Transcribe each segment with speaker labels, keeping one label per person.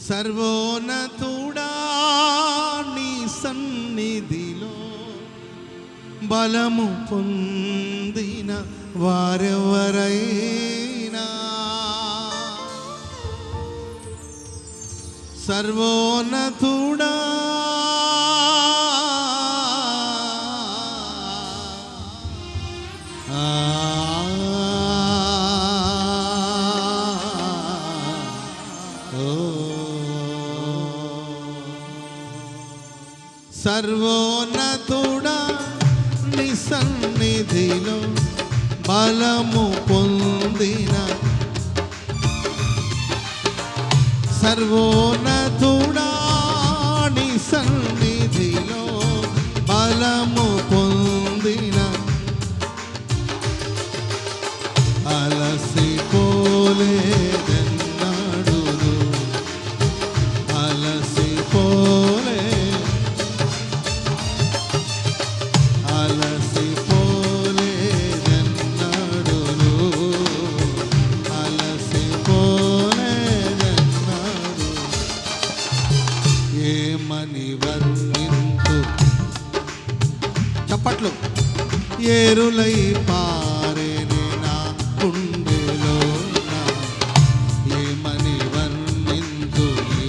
Speaker 1: సర్వోన్నతుడా నీ సన్నిధిలో బలము పొందిన వారెవరైనా. సర్వోన్నతుడా సర్వోన్నతుడా నీ సన్నిధిలో బలము పొందిన. సర్వోన్నతుడా నీ సన్నిధిలో బలము పొంది ఏమని వర్ణింతు చప్పట్లు. ఏరులై పారేనే నా గుండెలో ఏమని వర్ణింతు నీ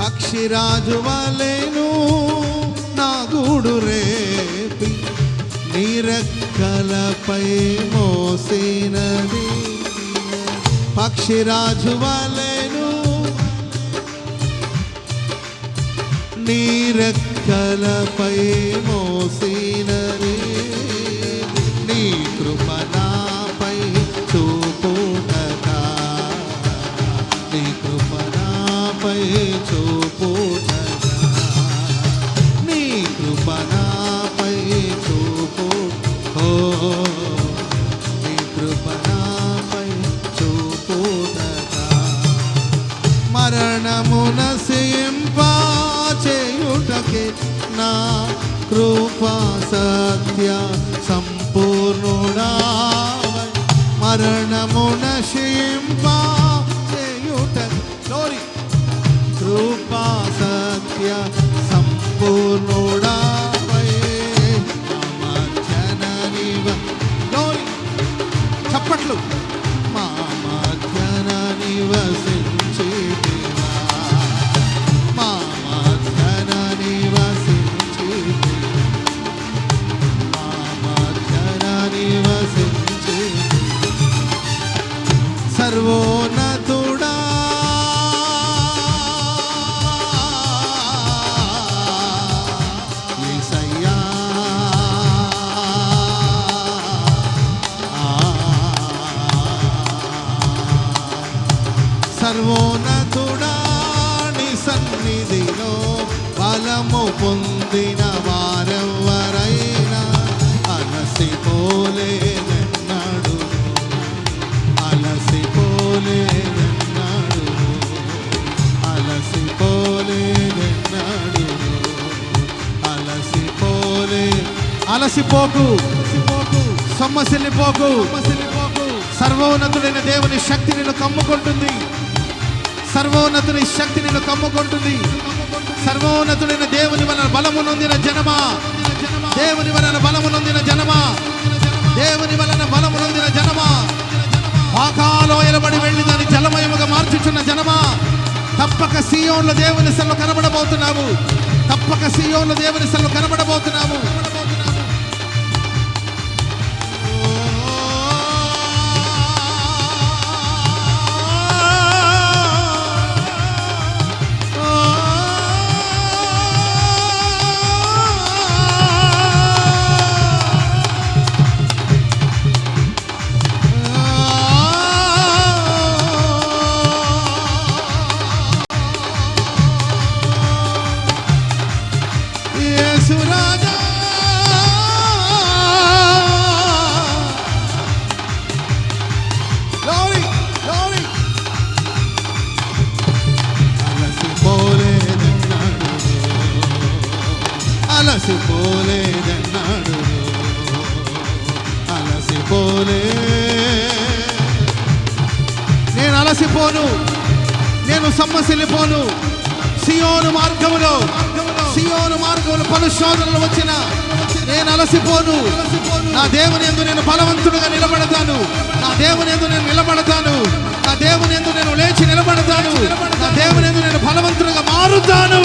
Speaker 1: పక్షిరాజు వలెను నా గూడు రేపి నీరక్కలపై మోసినది. పక్షిరాజు వలెను నీరెక్కలపై మోసి సత్య సంపూర్ణుడా మరణమున సింపా చేయుట గ్లోరీ కృపా సత్య సంపూర్ణుడా సర్వోన్నతుడా నీ సన్నిధిలో బలము పొందిన వారెవ్వరైనా అలసిపోలేదన్నాడు అలసిపోలేదన్నాడు అలసిపోలేదన్నాడు అలసిపోలే అలసిపోకు సొమ్మసిల్లిపోకు సర్వోన్నతుడైన దేవుని శక్తి నిన్ను కమ్ముకుంటుంది. సర్వోన్నతుని శక్తి నిన్ను కమ్ముకుంటుంది. సర్వోన్నతుడైన దేవుని వలన బలము నొందిన జనమా? దేవుని వలన బలము నొందిన జనమా? దేవుని వలన బలము నొందిన జనమా? పాకాలో ఎలబడి వెళ్ళి దాని జలమయముగా మార్చుచున్న జనమా? తప్పక సీయోన్లో దేవుని సెల్లు కనబడబోతున్నావు. తప్పక సీయోన్లో దేవుని సెల్లు కనబడబోతున్నావు. అలసిపోలేదన్నాడు. అలసిపోలే. నేను అలసిపోను. నేను సమ్మసిల్లిపోను సియోను మార్గములో సియోను మార్గంలో పలు శోధనలు వచ్చిన నేను అలసిపోను. నా దేవుని ఎందు నేను బలవంతుడుగా నిలబడతాను. నా దేవుని ఎందు నేను నిలబడతాను. నా దేవుని ఎందు నేను లేచి నిలబడతాను. నా దేవుని ఎందు నేను బలవంతుడుగా మారుతాను.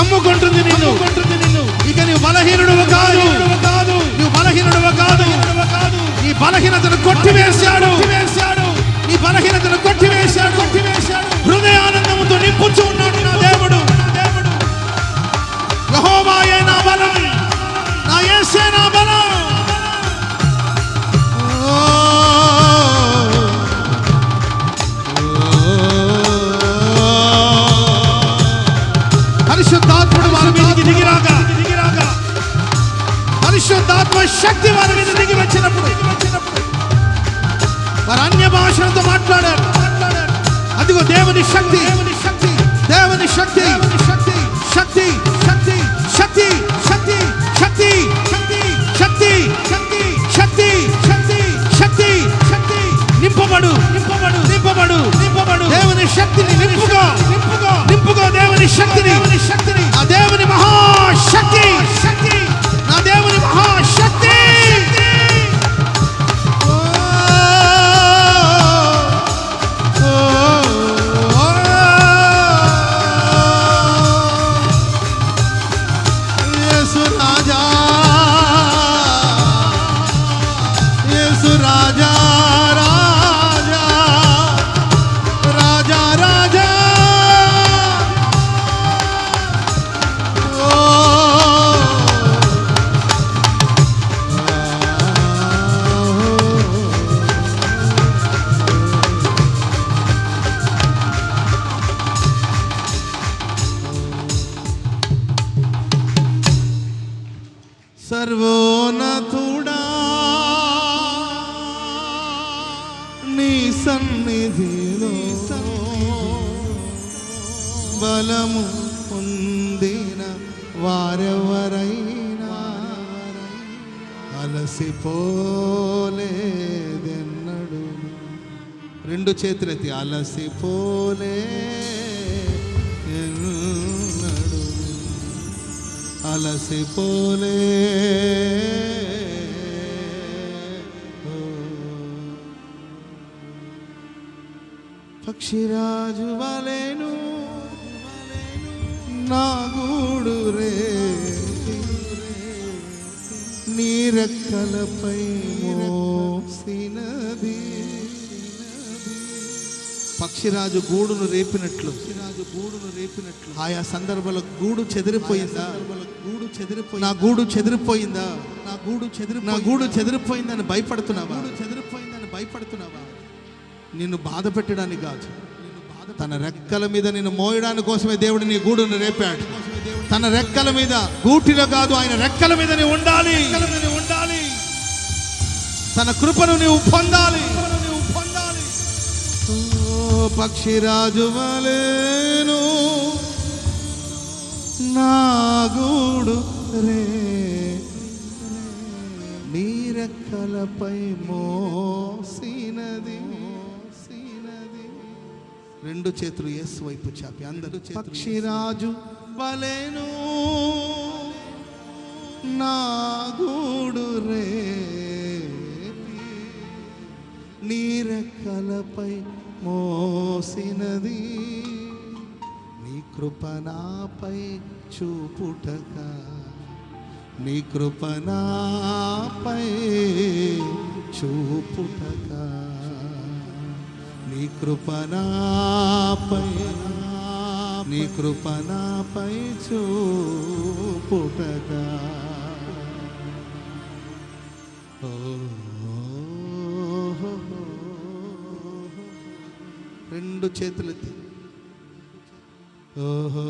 Speaker 1: కమ్ముకుంటుంది నిన్ను. నిన్ను. ఇక నీవు బలహీనుడు కాదు. కాదు. నువ్వు బలహీనుడు కాదు. నీ బలహీనతను కొట్టివేశాడు. వేశాడు నీ బలహీనతను కొట్టివేశాడు. కొట్టివేశాడు. హృదయానందముతో నింపుచూ ఉన్నాడు నా దేవుడు. నా దేవుడు. యెహోవాయే నా బలం. నా యేసే నా శక్తి వారి మీద దిగి వచ్చినప్పుడు వారు అన్య భాషలతో మాట్లాడారు అదిగో దేవుని శక్తి దేవుని శక్తి దేవుని శక్తి శక్తి శక్తి శక్తి శక్తి శక్తి శక్తి శక్తి శక్తి శక్తి శక్తి శక్తి శక్తి శక్తి నింపబడు నింపబడు నింపబడు నింపబడు దేవుని శక్తిని నింపుగా నింపుగా నింపుగా దేవుని శక్తిని దేవుని శక్తిని ఆ దేవుని మహాశక్తి శక్తి నీ సన్నిధిలో బలము పొందిన వారెవరైనా అలసిపోలేదెన్నడు. రెండు చేతులెత్తి అలసిపోలే అలసిపోలే పక్షిరాజు వలెను నా గూడు రే. నీరెక్కలపై మోసినది. పక్షిరాజు గూడును రేపినట్లు. పక్షిరాజు గూడును రేపినట్లు ఆయా సందర్భాల గూడు చెదిరిపోయిందా? గూడు చెదిరిపోయి నా గూడు చెదిరిపోయిందా? నా గూడు చెదిరి నా గూడు చెదిరిపోయిందని భయపడుతున్నావా గూడు చెదిరిపోయిందని భయపడుతున్నావా? నిన్ను బాధ పెట్టడానికి కాదు. తన రెక్కల మీద నిన్ను మోయడానికి కోసమే దేవుడు నీ గూడును రేపాడు. తన రెక్కల మీద గూటిలో కాదు ఆయన రెక్కల మీద నీవు ఉండాలి. ఉండాలి తన కృపను నీవు పొందాలి. నీవు పొందాలి ఓ పక్షిరాజు వలేను నా గూడు రే. నీరెక్కలపై మో రెండు చేతులు ఎస్ వైపు చాపి అందరూ పక్షిరాజు బలేను నా గూడు రే నీరెక్కలపై మోసినది. నీ కృప నాపై చూపుటక నీ కృప నాపై చూపుటక. నీ కృపణాపై నీ కృపణాపై చూపుటగా. రెండు చేతులెత్తి. ఓహో